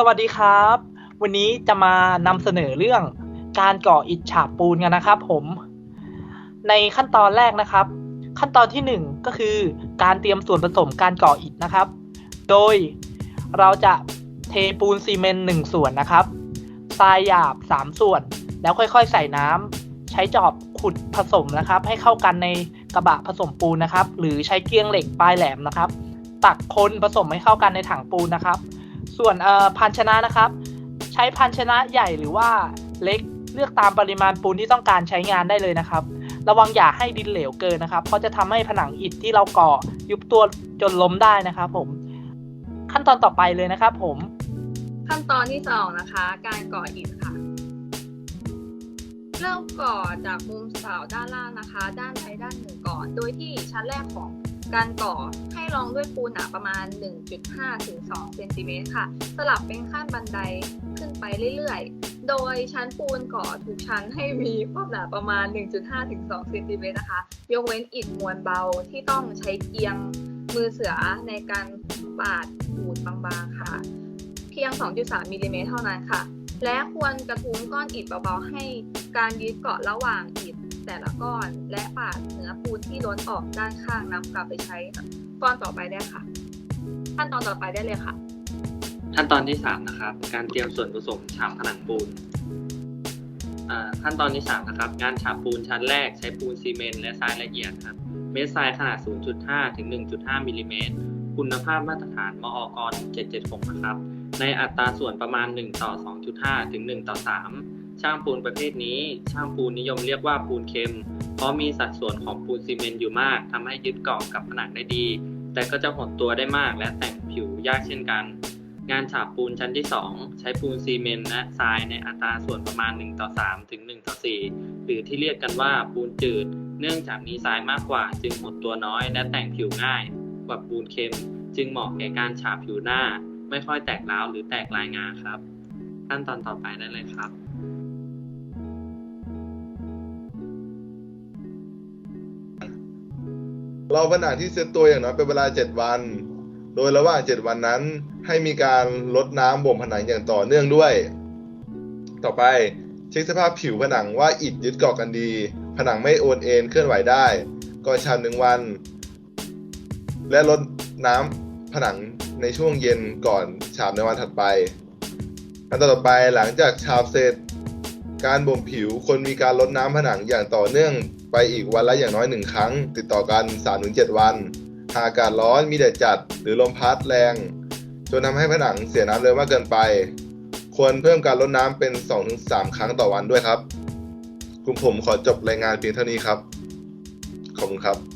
สวัสดีครับ วันนี้จะมานำเสนอเรื่องการก่ออิฐฉาบปูนกันนะครับ ผม ในขั้นตอนแรกนะครับ ขั้นตอนที่หนึ่งก็คือการเตรียมส่วนผสมการก่ออิฐนะครับ โดยเราจะเทปูนซีเมนต์หนึ่งส่วนนะครับทรายหยาบสามส่วน แล้วค่อยๆ ใส่น้ำใช้จอบขุดผสมนะครับ ให้เข้ากันในกระบะผสมปูนนะครับ หรือใช้เกลียงเหล็กปลายแหลมนะครับ ตักคนผสมให้เข้ากันในถังปูนนะครับ ส่วนเอ่อภาชนะนะครับ ใช้ภาชนะใหญ่หรือว่าเล็กเลือกตามปริมาณปูนที่ต้องการใช้งานได้เลยนะครับ ระวังอย่าให้ดินเหลวเกินนะครับ เพราะจะทำให้ผนังอิฐที่เราก่อยุบตัวจนล้มได้นะครับผม ขั้นตอนต่อไปเลยนะครับผม ขั้นตอนที่สองนะคะ การก่ออิฐค่ะ เริ่มก่อจากมุมเสาด้านล่างนะคะ ด้านใดด้านหนึ่งก่อน โดยที่ชั้นแรกของการก่อ รองด้วยปูนหนาประมาณ 1.5 ถึง 2 เซนติเมตรค่ะ สลับเป็นขั้นบันไดขึ้นไปเรื่อยๆ โดยชั้นปูนก่อทุกชั้นให้มีความหนาประมาณ 1.5 ถึง 2 เซนติเมตรนะคะ ยกเว้นอิฐมวลเบาที่ต้องใช้เกียงมือเสือในการปาดขูดบางๆค่ะ เพียง 2.3 มิลลิเมตรเท่านั้นค่ะ และควรกระทุ้งก้อนอิฐเบาๆ ให้การยึดเกาะระหว่างอิฐ แต่ละก้อนและปาดเนื้อปูนที่ล้นออกด้านข้างนำกลับไปใช้ก้อนต่อไปได้ค่ะ ขั้นตอนต่อไปได้เลยค่ะ ขั้นตอนที่3นะครับ การเตรียมส่วนผสมฉาบผนังปูนอ่าขั้นตอนที่3นะครับงานฉาบปูนชั้นแรกใช้ปูนซีเมนต์และทรายละเอียดครับเม็ดทรายขนาด 0.5 ถึง 1.5มิลลิเมตรคุณภาพมาตรฐานมอก1776 นะครับ ในอัตราส่วนประมาณ 1 ต่อ 2.5 ถึง 1 ต่อ 3 ช่างปูนประเภทนี้ ช่างปูนนิยมเรียกว่าปูนเค็ม เพราะมีสัดส่วนของปูนซีเมนต์อยู่มากทำให้ยึดเกาะกับผนังได้ดี แต่ก็จะหดตัวได้มากและแต่งผิวยากเช่นกัน งานฉาบปูนชั้นที่ 2 ใช้ปูนซีเมนต์และทรายในอัตราส่วนประมาณ 1 ต่อ 3 ถึง 1 ต่อ 4 หรือที่เรียกกันว่าปูนจืด เนื่องจากมีทรายมากกว่า จึงหดตัวน้อย และแต่งผิวง่ายกว่าปูนเค็ม จึงเหมาะแก่การฉาบผิวหน้า ไม่ค่อยแตกร้าวหรือแตกลายงาครับ ขั้นตอนต่อไปได้เลยครับ เรอผนังที่เซตตัวอย่างน้อยเป็นเวลา 7 วัน โดยระหว่าง 7 วันนั้น ให้มีการลดน้ำบ่มผนังอย่างต่อเนื่องด้วย ต่อไปเช็คสภาพผิวผนังว่าอิฐยึดเกาะกันดี ผนังไม่โอนเอ็นเคลื่อนไหวได้ ก่อนฉาบหนึ่งวัน และลดน้ำผนังในช่วงเย็นก่อนฉาบในวันถัดไปขั้นตอนต่อไปหลังจากฉาบเสร็จ การบ่มผิวควรมีการลดน้ำผนังอย่างต่อเนื่อง ไปอีกวันละอย่างน้อยหนึ่งครั้ง ติดต่อกัน 3-7 วัน หากอากาศร้อนมีแดดจัดหรือลมพัดแรง จนทำให้ผนังเสียน้ำเร็วมากเกินไป ควรเพิ่มการลดน้ำเป็น 2-3 ครั้งต่อวันด้วยครับกลุ่มผมขอจบรายงานเพียงเท่านี้ครับ ขอบคุณครับ